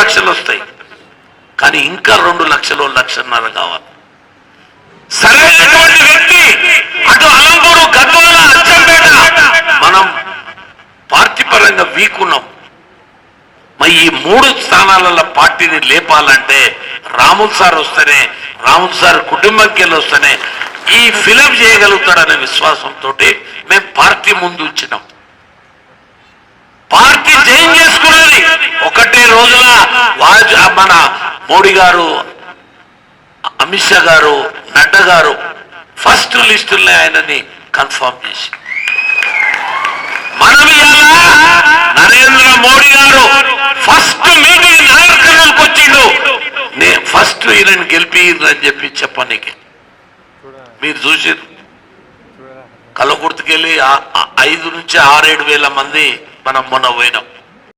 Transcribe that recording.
లక్షలు వస్తాయి. కానీ ఇంకా రెండు లక్షలు లక్షన్నర కావాలి. సరైనటువంటి వ్యక్తి అటు అలంపూరు గద్వాల అచ్చంపేట మనం పార్టీ పరంగా వీకున్నాం. మరి ఈ మూడు స్థానాలలో పార్టీని లేపాలంటే రాముల్ సార్ వస్తేనే రాముల్ సార్ కుటుంబంకి వస్తేనే ఈ ఫిలప్ చేయగలుగుతాడనే విశ్వాసంతో మేము పార్టీ ముందు ఉంచినాం. మన మోడీ గారు అమిత్ షా గారు నడ్డా గారు ఫస్ట్ లిస్టుల్ని ఆయనని కన్ఫర్మ్ చేసి మనం నరేంద్ర మోడీ గారు ఫస్ట్ మీటింగ్ వచ్చిండు. నే ఫస్ట్ ఈయనని గెలిపిరని చెప్పి చెప్పనీకి. మీరు చూసి కళ్ళకుర్తికెళ్ళి ఐదు నుంచి ఆరేడు వేల మంది మనం మొన్న పోయినాం.